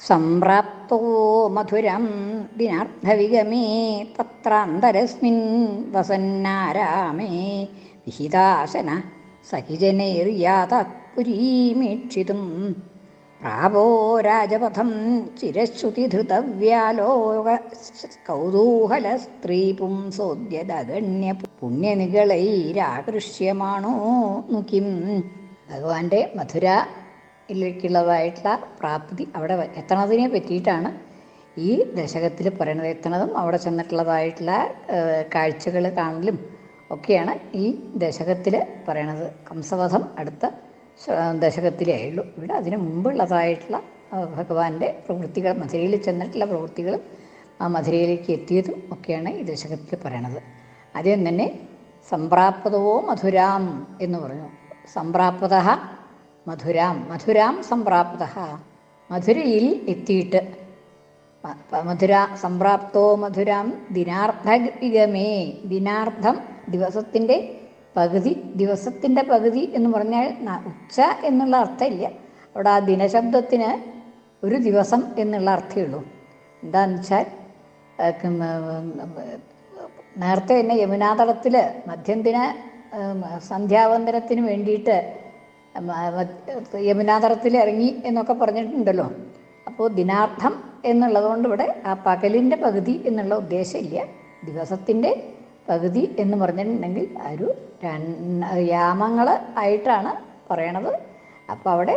സംപ്രാപ്തോ മധുരം ദിനാർത്ഥവിഗമേ തത്രാന്തരസ്മിൻ വസന്നാരാമേ വിഹിതാശന സഹിജനൈർയാത പുരീമീക്ഷിതും പ്രാപോ രാജപഥം ചിരശ്രുതിധൃതവ്യാലോക കൗതൂഹല സ്ത്രീ പുംസോദ്യതഗണ്യ പുണ്യനികളൈരാകൃഷ്യമാണോ നുകിം? ഭഗവാന്റെ മധുര ിലേക്കുള്ളതായിട്ടുള്ള പ്രാപ്തി അവിടെ എത്തണതിനെ പറ്റിയിട്ടാണ് ഈ ദശകത്തിൽ പറയണത്. എത്തണതും അവിടെ ചെന്നിട്ടുള്ളതായിട്ടുള്ള കാഴ്ചകൾ കാണലും ഒക്കെയാണ് ഈ ദശകത്തിൽ പറയണത്. കംസവധം അടുത്ത ദശകത്തിലേ ഉള്ളൂ. ഇവിടെ അതിന് മുമ്പുള്ളതായിട്ടുള്ള ഭഗവാന്റെ പ്രവൃത്തികൾ മധുരയിൽ ചെന്നിട്ടുള്ള പ്രവൃത്തികളും ആ മധുരയിലേക്ക് എത്തിയതും ഒക്കെയാണ് ഈ ദശകത്തിൽ പറയണത്. ആദ്യം തന്നെ സംപ്രാപ്തവോ മധുരാം എന്ന് പറഞ്ഞു. സംപ്രാപ്ത മധുരാം. മധുരാം സംപ്രാപ്ത. മധുരയിൽ എത്തിയിട്ട്. മധുര സംപ്രാപ്തോ മധുരാം ദിനാർത്ഥഗമേ ദിനാർത്ഥം ദിവസത്തിന്റെ പകുതി ദിവസത്തിന്റെ പകുതി എന്ന് പറഞ്ഞാൽ ഉച്ച എന്നുള്ള അർത്ഥമില്ല. അവിടെ ആ ദിനശബ്ദത്തിന് ഒരു ദിവസം എന്നുള്ള അർത്ഥമേ ഉള്ളൂ. എന്താണെന്ന് വെച്ചാൽ നേരത്തെ തന്നെ യമുനാതടത്തിൽ മധ്യന്തിന സന്ധ്യാവന്തരത്തിന് വേണ്ടിയിട്ട് യമുനാതറത്തിൽ ഇറങ്ങി എന്നൊക്കെ പറഞ്ഞിട്ടുണ്ടല്ലോ. അപ്പോൾ ദിനാർത്ഥം എന്നുള്ളതുകൊണ്ട് ഇവിടെ ആ പകലിന്റെ പകുതി എന്നുള്ള ഉദ്ദേശമില്ല. ദിവസത്തിന്റെ പകുതി എന്ന് പറഞ്ഞിട്ടുണ്ടെങ്കിൽ ഒരു യാമങ്ങൾ ആയിട്ടാണ് പറയണത്. അപ്പോൾ അവിടെ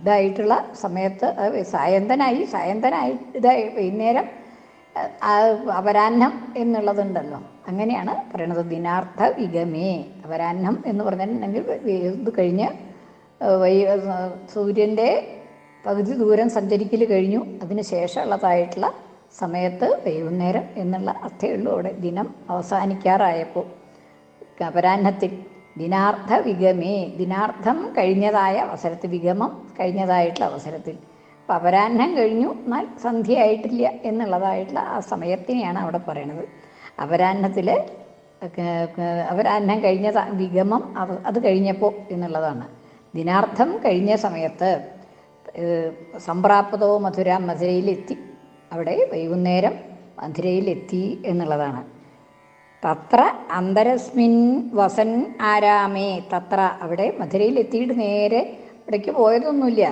ഇതായിട്ടുള്ള സമയത്ത് സായന്തനായി സായന്തനായി ഇതായി വൈകുന്നേരം അപരാഹ്നം എന്നുള്ളതുണ്ടല്ലോ. അങ്ങനെയാണ് പറയണത് ദിനാർത്ഥ വിഗമേ. അപരാഹ്നം എന്ന് പറഞ്ഞിട്ടുണ്ടെങ്കിൽ ഇത് കഴിഞ്ഞ് വൈ സൂര്യന്റെ പകുതി ദൂരം സഞ്ചരിക്കൽ കഴിഞ്ഞു. അതിന് ശേഷമുള്ളതായിട്ടുള്ള സമയത്ത് വൈകുന്നേരം എന്നുള്ള അർത്ഥയുള്ളൂ അവിടെ ദിനം അവസാനിക്കാറായപ്പോൾ. അപരാഹ്നത്തിൽ ദിനാർത്ഥ വിഗമേ. ദിനാർത്ഥം കഴിഞ്ഞതായ അവസരത്തിൽ വിഗമം കഴിഞ്ഞതായിട്ടുള്ള അവസരത്തിൽ. അപ്പം അപരാഹ്നം കഴിഞ്ഞു എന്നാൽ സന്ധ്യയായിട്ടില്ല എന്നുള്ളതായിട്ടുള്ള ആ സമയത്തിനെയാണ് അവിടെ പറയണത്. അപരാഹ്നത്തിൽ അപരാഹ്നം കഴിഞ്ഞ വിഗമം അത് കഴിഞ്ഞപ്പോൾ എന്നുള്ളതാണ്. ദിനാർത്ഥം കഴിഞ്ഞ സമയത്ത് സംപ്രാപ്തവും മധുര മധുരയിലെത്തി. അവിടെ വൈകുന്നേരം മധുരയിലെത്തി എന്നുള്ളതാണ്. തത്ര അന്തരസ്മിൻ വസൻ ആരാമേ തത്ര അവിടെ മധുരയിലെത്തിയിട്ട് നേരെ അവിടേക്ക് പോയതൊന്നുമില്ല.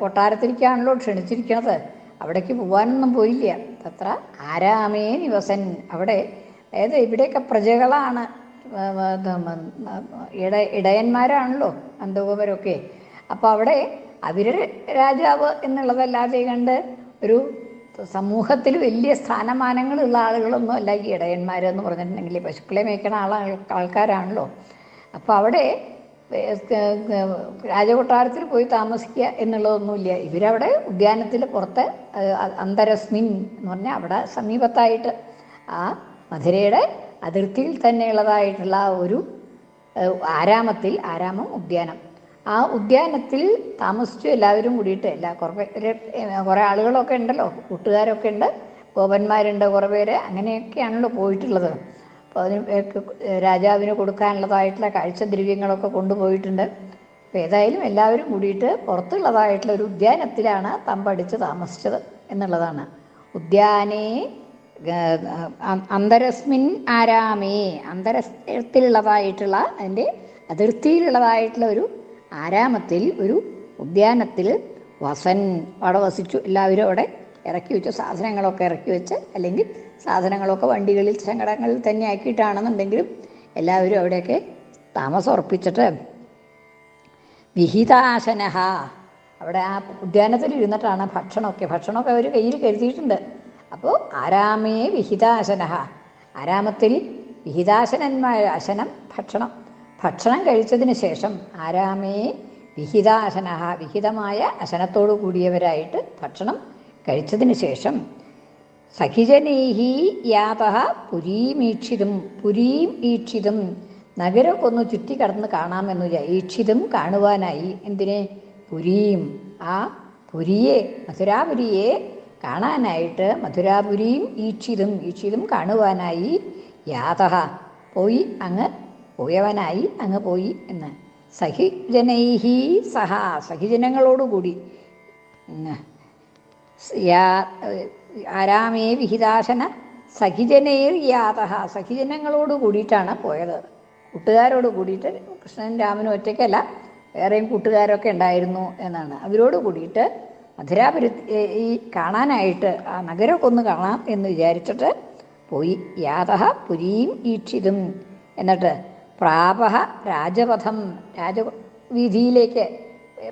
കൊട്ടാരത്തിലേക്കാണല്ലോ ക്ഷണിച്ചിരിക്കണത്. അവിടേക്ക് പോകാനൊന്നും പോയില്ല. തത്ര ആരാമേ നിവസൻ. അവിടെ അതായത് ഇവിടെയൊക്കെ പ്രജകളാണ്. ഇട ഇടയന്മാരാണല്ലോ അന്തകോപരൊക്കെ അപ്പോൾ അവിടെ അവർ രാജാവ് എന്നുള്ളതല്ലാതെ കണ്ട് ഒരു സമൂഹത്തിൽ വലിയ സ്ഥാനമാനങ്ങളുള്ള ആളുകളൊന്നും അല്ല ഈ ഇടയന്മാരെന്ന് പറഞ്ഞിട്ടുണ്ടെങ്കിൽ പശുക്കളെ മേയ്ക്കണ ആള ആൾക്കാരാണല്ലോ. അപ്പോൾ അവിടെ രാജകൊട്ടാരത്തിൽ പോയി താമസിക്കുക എന്നുള്ളതൊന്നുമില്ല. ഇവരവിടെ ഉദ്യാനത്തിൽ പുറത്ത് അന്തരസ്മിൻ എന്ന് പറഞ്ഞാൽ അവിടെ സമീപത്തായിട്ട് ആ മധുരയുടെ അതിർത്തിയിൽ തന്നെയുള്ളതായിട്ടുള്ള ഒരു ആരാമത്തിൽ ആരാമം ഉദ്യാനം. ആ ഉദ്യാനത്തിൽ താമസിച്ചു എല്ലാവരും കൂടിയിട്ട് എല്ലാ കുറേ കുറേ ആളുകളൊക്കെ ഉണ്ടല്ലോ കൂട്ടുകാരൊക്കെ ഉണ്ട് ഗോപന്മാരുണ്ട് കുറേ പേര് അങ്ങനെയൊക്കെയാണല്ലോ പോയിട്ടുള്ളത്. അപ്പോൾ അതിന് രാജാവിന് കൊടുക്കാനുള്ളതായിട്ടുള്ള കാഴ്ചദ്രവ്യങ്ങളൊക്കെ കൊണ്ടുപോയിട്ടുണ്ട്. അപ്പോൾ ഏതായാലും എല്ലാവരും കൂടിയിട്ട് പുറത്തുള്ളതായിട്ടുള്ള ഒരു ഉദ്യാനത്തിലാണ് തമ്പടിച്ച് താമസിച്ചത് എന്നുള്ളതാണ്. ഉദ്യാനേ അന്തരസ്മിൻ ആരാമേ. അന്തരത്തിലുള്ളതായിട്ടുള്ള അതിന്റെ അതിർത്തിയിലുള്ളതായിട്ടുള്ള ഒരു ആരാമത്തിൽ ഒരു ഉദ്യാനത്തിൽ വസൻ അവിടെ വസിച്ചു. എല്ലാവരും അവിടെ ഇറക്കി വെച്ചു. സാധനങ്ങളൊക്കെ ഇറക്കി വെച്ച് അല്ലെങ്കിൽ സാധനങ്ങളൊക്കെ വണ്ടികളിൽ സങ്കടങ്ങളിൽ തന്നെ ആക്കിയിട്ടാണെന്നുണ്ടെങ്കിലും എല്ലാവരും അവിടെയൊക്കെ താമസം ഉറപ്പിച്ചിട്ട് വിഹിതാശനഹ. അവിടെ ആ ഉദ്യാനത്തിൽ ഇരുന്നിട്ടാണ് ഭക്ഷണമൊക്കെ. ഭക്ഷണമൊക്കെ അവർ കയ്യിൽ കരുതിയിട്ടുണ്ട്. അപ്പോൾ ആരാമേ വിഹിതാശനഹ. ആരാമത്തിൽ വിഹിതാശനന്മാർ അശനം ഭക്ഷണം. ഭക്ഷണം കഴിച്ചതിന് ശേഷം ആരാമേ വിഹിതാശനഹ. വിഹിതമായ അശനത്തോടു കൂടിയവരായിട്ട് ഭക്ഷണം കഴിച്ചതിന് ശേഷം സഖിജനൈഹി യാത പുരീമീക്ഷിതും പുരീം ഈക്ഷിതും. നഗരമൊക്കെ ഒന്ന് ചുറ്റിക്കടന്ന് കാണാമെന്നു ഈക്ഷിതും കാണുവാനായി. എന്തിനെ? പുരീം. ആ പുരിയെ മധുരാപുരിയെ കാണാനായിട്ട് മധുരാപുരിയും ഈക്ഷിതും ഈക്ഷിതും കാണുവാനായി യാത പോയി അങ്ങ് പോയവനായി അങ്ങ് പോയി എന്ന്. സഹിജനൈഹി സഹ സഹിജനങ്ങളോടുകൂടി ആരാമേ വിഹിതാശന സഖിജനേർ യാത സഖിജനങ്ങളോട് കൂടിയിട്ടാണ് പോയത്. കൂട്ടുകാരോട് കൂടിയിട്ട് കൃഷ്ണൻ രാമനും ഒറ്റയ്ക്കല്ല വേറെയും കൂട്ടുകാരൊക്കെ ഉണ്ടായിരുന്നു എന്നാണ്. അവരോട് കൂടിയിട്ട് മധുരാപുര ഈ കാണാനായിട്ട് ആ നഗരമൊക്കെ ഒന്ന് കാണാം എന്ന് വിചാരിച്ചിട്ട് പോയി. യാത പുരീം ഈക്ഷിതും എന്നിട്ട് പ്രാപഹ രാജപഥം രാജവീതിയിലേക്ക്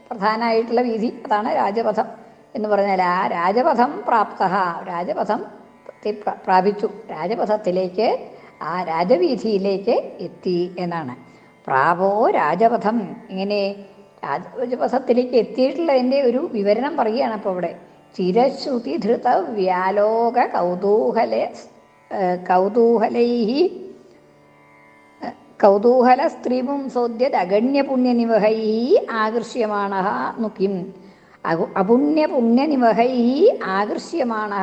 പ്രധാനമായിട്ടുള്ള വീതി അതാണ് രാജപഥം. എന്ന് പറഞ്ഞാൽ ആ രാജപഥം പ്രാപ്ത രാജപഥം പ്രാപിച്ചു. രാജപഥത്തിലേക്ക് ആ രാജവീഥിയിലേക്ക് എത്തി എന്നാണ്. പ്രാപോ രാജപഥം. ഇങ്ങനെ രാജപഥത്തിലേക്ക് എത്തിയിട്ടുള്ളതിന്റെ ഒരു വിവരണം പറയുകയാണ് അപ്പോൾ ഇവിടെ. ചിരശ്രുതി ധൃത വ്യാലോക കൗതൂഹല കൗതൂഹല സ്ത്രീപും സോദ്യതഗണ്യപുണ്യനിവഹൈ ആകർഷ്യമാണ നുക്കിം അഗു അപുണ്യപുണ്യനിവഹൈ ആകർഷ്യമാണ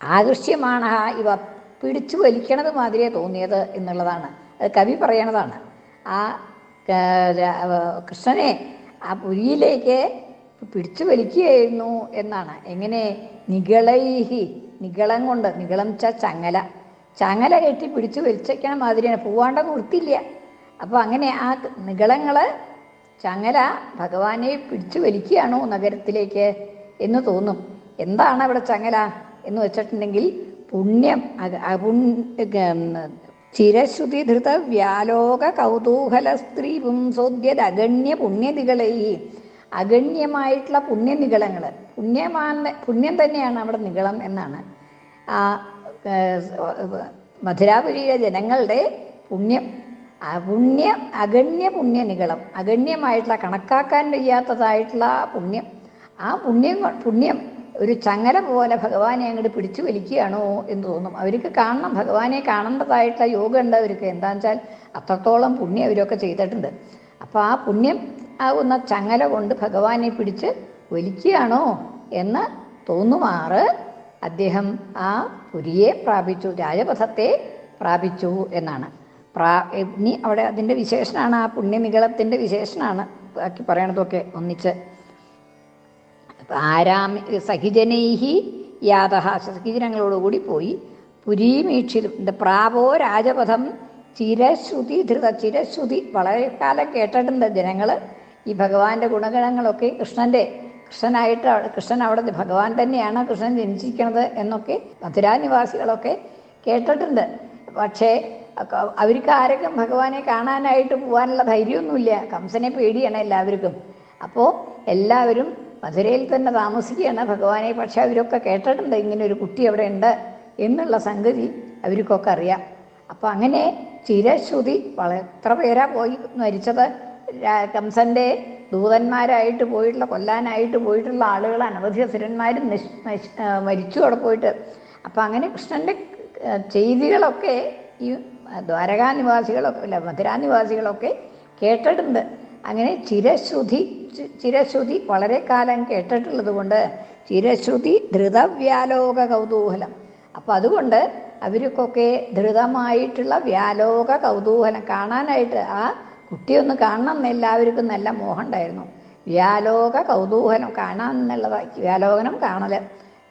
ആകർഷ്യമാണ ഇവ പിടിച്ചു വലിക്കണത് മാതിരിയെ തോന്നിയത് എന്നുള്ളതാണ്. അത് കവി പറയണതാണ്. ആ കൃഷ്ണനെ ആ പുരിയിലേക്ക് പിടിച്ചു വലിക്കുകയായിരുന്നു എന്നാണ്. എങ്ങനെ? നികളൈഹി നികളം കൊണ്ട് നികളം ച ചങ്ങല. ചങ്ങല കെട്ടി പിടിച്ചു വലിച്ചേക്കണ മാതിരിയാണ്. പോവാണ്ട നിർത്തില്ല അപ്പോൾ അങ്ങനെ ആ നികളങ്ങൾ ചങ്ങല ഭഗവാനെ പിടിച്ചു വലിക്കുകയാണോ നഗരത്തിലേക്ക് എന്ന് തോന്നും. എന്താണ് അവിടെ ചങ്ങല എന്ന് വെച്ചിട്ടുണ്ടെങ്കിൽ പുണ്യം അപുൺ അപുണ്യ ചിരശ്രുതി ധൃത വ്യാലോക കൗതൂഹല സ്ത്രീ പുംസോദ്യത് അഗണ്യ പുണ്യനികളെ. അഗണ്യമായിട്ടുള്ള പുണ്യനികളങ്ങൾ പുണ്യമാൻ പുണ്യം തന്നെയാണ് അവിടെ നികളം എന്നാണ്. ആ മധുരാപുരിയിലെ ജനങ്ങളുടെ പുണ്യം അപുണ്യ അഗണ്യ പുണ്യ പുണ്യനികളം. അഗണ്യമായിട്ടുള്ള കണക്കാക്കാൻ വയ്യാത്തതായിട്ടുള്ള പുണ്യം. ആ പുണ്യം പുണ്യം ഒരു ചങ്ങല പോലെ ഭഗവാനെ അങ്ങോട്ട് പിടിച്ചു വലിക്കുകയാണോ എന്ന് തോന്നും. അവർക്ക് കാണണം ഭഗവാനെ കാണേണ്ടതായിട്ടുള്ള യോഗം ഉണ്ട് അവർക്ക്? എന്താണെന്ന് വെച്ചാൽ അത്രത്തോളം പുണ്യം അവരൊക്കെ ചെയ്തിട്ടുണ്ട്. അപ്പോൾ ആ പുണ്യം ആകുന്ന ചങ്ങല കൊണ്ട് ഭഗവാനെ പിടിച്ച് വലിക്കുകയാണോ എന്ന് തോന്നുമാറ് അദ്ദേഹം ആ പുരിയെ പ്രാപിച്ചു രാജപഥത്തെ പ്രാപിച്ചു എന്നാണ്. പ്രാ ഇനി അവിടെ അതിന്റെ വിശേഷനാണ് ആ പുണ്യനികളത്തിന്റെ വിശേഷനാണ് ബാക്കി പറയണതൊക്കെ ഒന്നിച്ച്. ആരാമി സഹിജനൈഹി യാത സഹിജനങ്ങളോടുകൂടി പോയി. പുരീമീക്ഷിതും ഇത് പ്രാപോ രാജപഥം ചിരശ്രുതി ധൃത ചിരശ്രുതി വളരെ കാലം കേട്ടിട്ടുണ്ട് ജനങ്ങൾ ഈ ഭഗവാന്റെ ഗുണഗണങ്ങളൊക്കെ കൃഷ്ണന്റെ കൃഷ്ണനായിട്ട് കൃഷ്ണൻ അവിടെ ഭഗവാൻ തന്നെയാണ് കൃഷ്ണൻ ജനിച്ചിരിക്കുന്നത് എന്നൊക്കെ മധുരാനിവാസികളൊക്കെ കേട്ടിട്ടുണ്ട്. പക്ഷേ അവർക്ക് ആരൊക്കെ ഭഗവാനെ കാണാനായിട്ട് പോകാനുള്ള ധൈര്യമൊന്നുമില്ല. കംസനെ പേടിയാണ് എല്ലാവർക്കും. അപ്പോൾ എല്ലാവരും മധുരയിൽ തന്നെ താമസിക്കുകയാണ് ഭഗവാനെ. പക്ഷെ അവരൊക്കെ കേട്ടിട്ടുണ്ട് ഇങ്ങനെ ഒരു കുട്ടി അവിടെ ഉണ്ട് എന്നുള്ള സംഗതി അവർക്കൊക്കെ അറിയാം. അപ്പോൾ അങ്ങനെ ചിരശ്രുതി വളരെ എത്ര പേരാ പോയി മരിച്ചത്? കംസന്റെ ദൂതന്മാരായിട്ട് പോയിട്ടുള്ള കൊല്ലാനായിട്ട് പോയിട്ടുള്ള ആളുകൾ അനവധി അസുരന്മാരും നശ് മരിച്ചു അവിടെ പോയിട്ട്. അപ്പം അങ്ങനെ കൃഷ്ണന്റെ ചെയ്തികളൊക്കെ ഈ ദ്വാരകാനിവാസികളൊക്കെ അല്ല മധുരാനിവാസികളൊക്കെ കേട്ടിട്ടുണ്ട്. അങ്ങനെ ചിരശ്രുതി ചിരശ്രുതി വളരെ കാലം കേട്ടിട്ടുള്ളത് കൊണ്ട് ചിരശ്രുതി ധൃതവ്യാലോക കൗതൂഹലം. അപ്പം അതുകൊണ്ട് അവർക്കൊക്കെ ധൃതമായിട്ടുള്ള വ്യാലോക കൗതൂഹലം കാണാനായിട്ട് ആ കുട്ടിയൊന്ന് കാണണം എന്ന് എല്ലാവർക്കും നല്ല മോഹം ഉണ്ടായിരുന്നു. വ്യാലോക കൗതൂഹലം കാണാൻ എന്നുള്ളതായി വ്യാലോകനം കാണൽ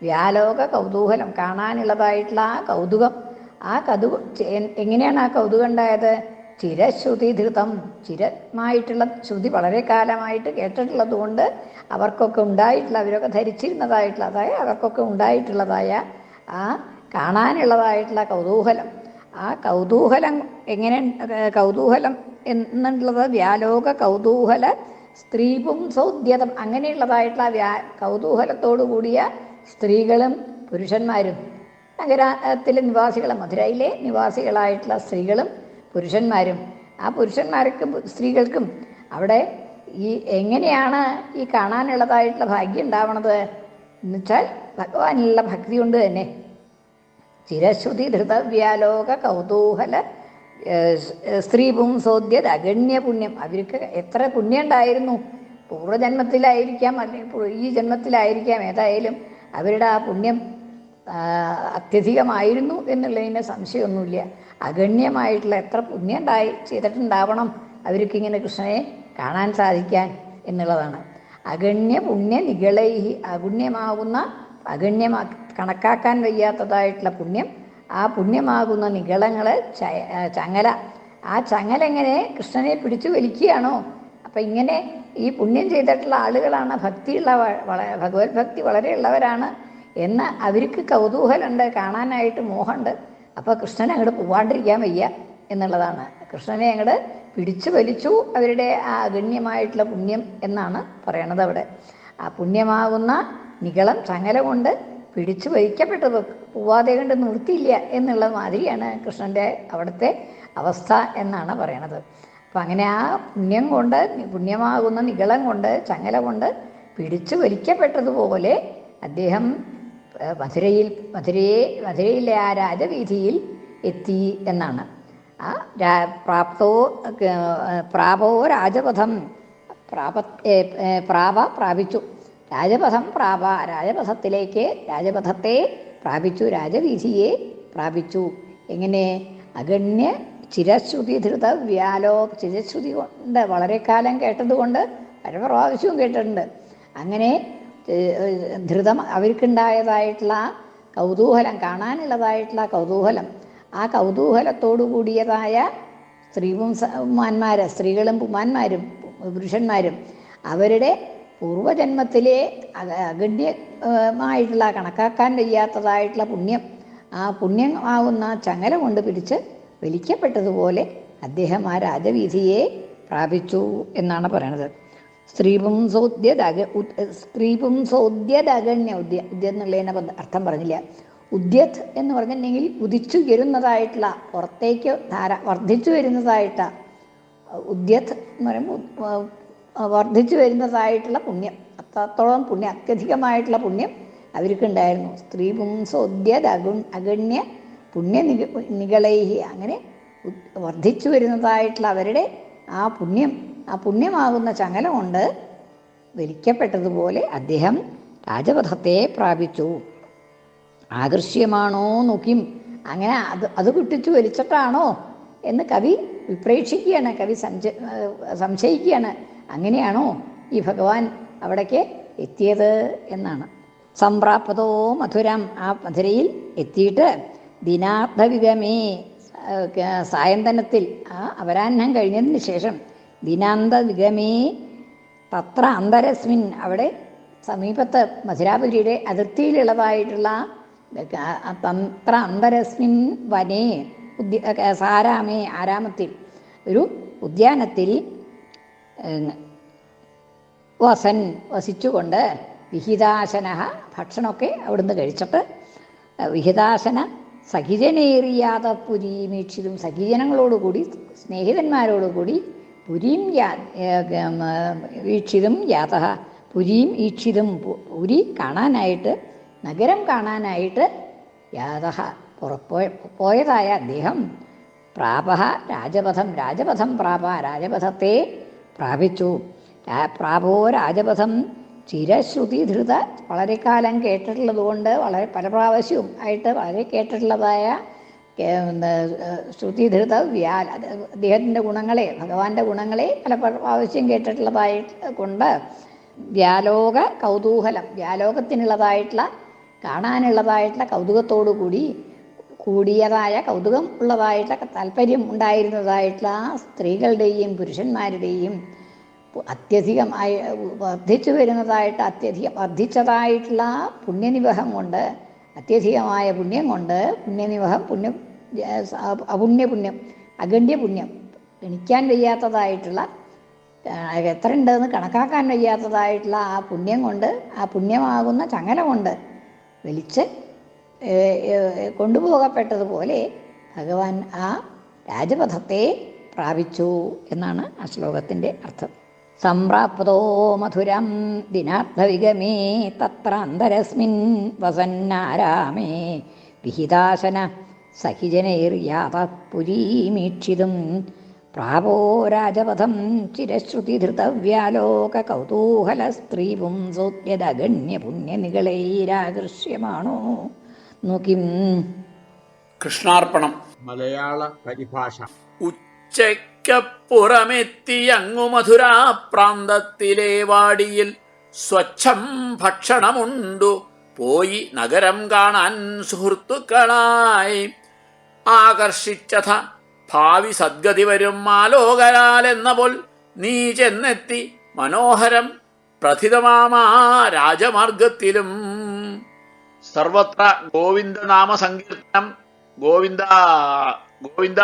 വ്യാലോക കൗതൂഹലം കാണാനുള്ളതായിട്ടുള്ള ആ കൗതുകം ആ കതു എങ്ങനെയാണ് ആ കൗതുക ഉണ്ടായത്? ചിരശ്രുതി ധൃതം ചിരമായിട്ടുള്ള ശ്രുതി വളരെ കാലമായിട്ട് കേട്ടിട്ടുള്ളത് കൊണ്ട് അവർക്കൊക്കെ ഉണ്ടായിട്ടുള്ള അവരൊക്കെ ധരിച്ചിരുന്നതായിട്ടുള്ളതായ അവർക്കൊക്കെ ഉണ്ടായിട്ടുള്ളതായ ആ കാണാനുള്ളതായിട്ടുള്ള കൗതൂഹലം. ആ കൗതൂഹലം എങ്ങനെ കൗതൂഹലം എന്നുള്ളത് വ്യാലോക കൗതൂഹല സ്ത്രീപും സൗദ്യതം അങ്ങനെയുള്ളതായിട്ടുള്ള വ്യാ കൗതൂഹലത്തോടു കൂടിയ സ്ത്രീകളും പുരുഷന്മാരും നഗരത്തിലെ നിവാസികളെ മധുരയിലെ നിവാസികളായിട്ടുള്ള സ്ത്രീകളും പുരുഷന്മാരും. ആ പുരുഷന്മാർക്കും സ്ത്രീകൾക്കും അവിടെ ഈ എങ്ങനെയാണ് ഈ കാണാനുള്ളതായിട്ടുള്ള ഭാഗ്യം ഉണ്ടാവണത് എന്നുവെച്ചാൽ ഭഗവാനുള്ള ഭക്തി കൊണ്ട് തന്നെ. ചിരശ്രുതി ധൃതവ്യാലോക കൗതൂഹല സ്ത്രീ പുംസോദ്യത് അഗണ്യ പുണ്യം അവർക്ക് എത്ര പുണ്യം ഉണ്ടായിരുന്നു പൂർവജന്മത്തിലായിരിക്കാം അല്ലെങ്കിൽ ഈ ജന്മത്തിലായിരിക്കാം. ഏതായാലും അവരുടെ ആ പുണ്യം അത്യധികമായിരുന്നു എന്നുള്ളതിന് സംശയമൊന്നുമില്ല. അഗണ്യമായിട്ടുള്ള എത്ര പുണ്യം ഉണ്ടായി ചെയ്തിട്ടുണ്ടാവണം അവർക്കിങ്ങനെ കൃഷ്ണനെ കാണാൻ സാധിക്കാൻ എന്നുള്ളതാണ്. അഗണ്യ പുണ്യ നികളൈഹി അഗുണ്യമാകുന്ന അഗണ്യമാ കണക്കാക്കാൻ വയ്യാത്തതായിട്ടുള്ള പുണ്യം ആ പുണ്യമാകുന്ന നികളങ്ങൾ ചങ്ങല ആ ചങ്ങല എങ്ങനെ കൃഷ്ണനെ പിടിച്ചു വലിക്കുകയാണോ? അപ്പം ഇങ്ങനെ ഈ പുണ്യം ചെയ്തിട്ടുള്ള ആളുകളാണ് ഭക്തിയുള്ള ഭഗവത് ഭക്തി വളരെ ഉള്ളവരാണ് എന്ന് അവർക്ക് കൗതൂഹലമുണ്ട് കാണാനായിട്ട് മോഹമുണ്ട്. അപ്പോൾ കൃഷ്ണനെ അങ്ങോട്ട് പോവാണ്ടിരിക്കാൻ വയ്യ എന്നുള്ളതാണ്. കൃഷ്ണനെ അങ്ങോട്ട് പിടിച്ചു വലിച്ചു അവരുടെ ആ അഗണ്യമായിട്ടുള്ള പുണ്യം എന്നാണ് പറയണത് അവിടെ. ആ പുണ്യമാകുന്ന നികളം ചങ്ങല കൊണ്ട് പിടിച്ചു വലിക്കപ്പെട്ടത് പോവാതെ കൊണ്ട് നിർത്തിയില്ല എന്നുള്ള മാതിരിയാണ് കൃഷ്ണന്റെ അവിടുത്തെ അവസ്ഥ എന്നാണ് പറയണത്. അപ്പം അങ്ങനെ ആ പുണ്യം കൊണ്ട് പുണ്യമാകുന്ന നികളം കൊണ്ട് ചങ്ങല കൊണ്ട് പിടിച്ചു വലിക്കപ്പെട്ടതുപോലെ അദ്ദേഹം മധുരയിൽ മധുരയെ മധുരയിലെ ആ രാജവീതിയിൽ എത്തി എന്നാണ്. ആ പ്രാപ്തോ പ്രാപോ രാജപഥം പ്രാപ പ്രാപ പ്രാപിച്ചു. രാജപഥം പ്രാപ രാജപഥത്തിലേക്ക് രാജപഥത്തെ പ്രാപിച്ചു രാജവീതിയെ പ്രാപിച്ചു. എങ്ങനെ? അഗണ്യ ചിരശ്രുതി ധൃത വ്യാലോ ചിരശ്രുതി കൊണ്ട് വളരെ കാലം കേട്ടതുകൊണ്ട് പല പ്രാവശ്യവും കേട്ടിട്ടുണ്ട്. അങ്ങനെ ധൃതം അവർക്കുണ്ടായതായിട്ടുള്ള ആ കൗതൂഹലം കാണാനുള്ളതായിട്ടുള്ള കൗതൂഹലം. ആ കൗതൂഹലത്തോടു കൂടിയതായ സ്ത്രീപുംസന്മാർ സ്ത്രീകളും പുമാന്മാരും പുരുഷന്മാരും അവരുടെ പൂർവജന്മത്തിലെ അഗ- അഗണ്യമായിട്ടുള്ള കണക്കാക്കാൻ വയ്യാത്തതായിട്ടുള്ള പുണ്യം ആ പുണ്യം ആവുന്ന ചങ്ങല കൊണ്ട് പിടിച്ച് വലിക്കപ്പെട്ടതുപോലെ അദ്ദേഹം ആ രാജവീതിയെ പ്രാപിച്ചു എന്നാണ് പറയണത്. സ്ത്രീപുംസോദ്യതക സ്ത്രീപുംസോദ്യതകണ്യ ഉദ്യ ഉദ്യ എന്നുള്ളതിനെ അർത്ഥം പറഞ്ഞില്ല. ഉദ്യത് എന്ന് പറഞ്ഞിട്ടുണ്ടെങ്കിൽ ഉദിച്ചുയരുന്നതായിട്ടുള്ള പുറത്തേക്ക് ധാര വർദ്ധിച്ചു വരുന്നതായിട്ട ഉദ്യത് എന്ന് പറയുമ്പോൾ വർദ്ധിച്ചു വരുന്നതായിട്ടുള്ള പുണ്യം. അത്രത്തോളം പുണ്യം അത്യധികമായിട്ടുള്ള പുണ്യം അവർക്കുണ്ടായിരുന്നു. സ്ത്രീ പുംസോദ്യത് അഗു അഗണ്യ പുണ്യ നിക നികളൈഹി. അങ്ങനെ വർദ്ധിച്ചു വരുന്നതായിട്ടുള്ള അവരുടെ ആ പുണ്യം ആ പുണ്യമാകുന്ന ചങ്ങല കൊണ്ട് വലിക്കപ്പെട്ടതുപോലെ അദ്ദേഹം രാജപഥത്തെ പ്രാപിച്ചു. ആകർഷ്യമാണോ നോക്കിയും. അങ്ങനെ അത് അത് കുട്ടിച്ചു വലിച്ചിട്ടാണോ എന്ന് കവി വിപ്രേക്ഷിക്കുകയാണ്. കവി സംശ സംശയിക്കുകയാണ്. അങ്ങനെയാണോ ഈ ഭഗവാൻ അവിടേക്ക് എത്തിയത് എന്നാണ്. സംപ്രാപ്തോ മധുരം ആ മധുരയിൽ എത്തിയിട്ട് ദിനാർദ്ധവിധമേ സായന്തനത്തിൽ ആ അപരാഹ്നം കഴിഞ്ഞതിന് ശേഷം ദിനാന്ത വിഗമേ തത്ര അന്തരസ്മിൻ. അവിടെ സമീപത്ത് മധുരാപുരിയുടെ അതിർത്തിയിലുള്ളതായിട്ടുള്ള തന്ത്ര അന്തരസ്മിൻ വനേ ഉദ്യ സാരാമേ ആരാമത്തിൽ ഒരു ഉദ്യാനത്തിൽ വസൻ വസിച്ചുകൊണ്ട് വിഹിതാശന ഭക്ഷണമൊക്കെ അവിടുന്ന് കഴിച്ചിട്ട് വിഹിതാശന സഖിജനേറിയാത പുരീമീക്ഷിതും സഖിജനങ്ങളോടുകൂടി സ്നേഹിതന്മാരോടുകൂടി പുരീം ഈക്ഷിതം യാത പുരീം ഈക്ഷിതം പുരി കാണാനായിട്ട് നഗരം കാണാനായിട്ട് യാത പുറപ്പോയ പോയതായ അദ്ദേഹം പ്രാപ രാജപഥം രാജപഥം പ്രാപ രാജപഥത്തെ പ്രാപിച്ചു. പ്രാപോ രാജപഥം ചിരശ്രുതി ധൃത വളരെ കാലം കേട്ടിട്ടുള്ളത് കൊണ്ട് വളരെ പല പ്രാവശ്യവും ആയിട്ട് വളരെ കേട്ടിട്ടുള്ളതായ കേ- ധൃത ഏഹ്, വ്യാൽ അത് അദ്ദേഹത്തിന്റെ ഗുണങ്ങളെ ഭഗവാന്റെ ഗുണങ്ങളെ പല പ്രാവശ്യം കേട്ടിട്ടുള്ളതായിട്ട് കൊണ്ട് വ്യാലോക കൗതൂഹലം വ്യാലോകത്തിനുള്ളതായിട്ടുള്ള കാണാനുള്ളതായിട്ടുള്ള കൗതുകത്തോടു കൂടി കൂടിയതായ കൗതുകം ഉള്ളതായിട്ടുള്ള താല്പര്യം ഉണ്ടായിരുന്നതായിട്ടുള്ള ആ സ്ത്രീകളുടെയും പുരുഷന്മാരുടെയും അത്യധികമായി വർദ്ധിച്ചു വരുന്നതായിട്ട് അത്യധികം വർദ്ധിച്ചതായിട്ടുള്ള പുണ്യനിവഹം കൊണ്ട് അത്യധികമായ പുണ്യം കൊണ്ട് പുണ്യനിവഹം പുണ്യം അപുണ്യ പുണ്യം അഗണ്യ പുണ്യം ഗണിക്കാൻ വയ്യാത്തതായിട്ടുള്ള എത്ര ഉണ്ടെന്ന് കണക്കാക്കാൻ വയ്യാത്തതായിട്ടുള്ള ആ പുണ്യം കൊണ്ട് ആ പുണ്യമാകുന്ന ചങ്ങല കൊണ്ട് വലിച്ച് കൊണ്ടുപോകപ്പെട്ടതുപോലെ ഭഗവാൻ ആ രാജപഥത്തെ പ്രാപിച്ചു എന്നാണ് ആ ശ്ലോകത്തിന്റെ അർത്ഥം. സംപ്രാപ്തോ മധുരം ദിനാർത്ഥവിഗമേ തത്രാന്തരസ്മിൻ വസന്നാരാമേ വിഹിതാശന സഹിജനൈർയാത പുരീമീക്ഷിതും പ്രാപോ രാജപഥം ചിരശ്രുതിധൃതവ്യാലോക കൗതൂഹല സ്ത്രീ പുംസോദ്യതഗണ്യപുണ്യനികളൈരാകൃഷ്യമാണോ നോക്കിം. കൃഷ്ണാർപ്പണം. മലയാള പരിഭാഷ ഉച്ചയ്ക്കപ്പുറമെത്തിയങ്ങു മധുരാപ്രാന്തത്തിലെ വാടിയിൽ സ്വച്ഛം ഭക്ഷണമുണ്ടു. പോയി നഗരം കാണാൻ സുഹൃത്തുക്കളായി. ആകർഷിച്ചഥ. ഭാവി സദ്ഗതി വരും ആലോകരാൽ എന്ന പോൽ നീ ചെന്നെത്തി മനോഹരം പ്രഥിതമാമാ രാജമാർഗത്തിലും. സർവത്ര ഗോവിന്ദനാമ സങ്കീർത്തനം. ഗോവിന്ദ ഗോവിന്ദ.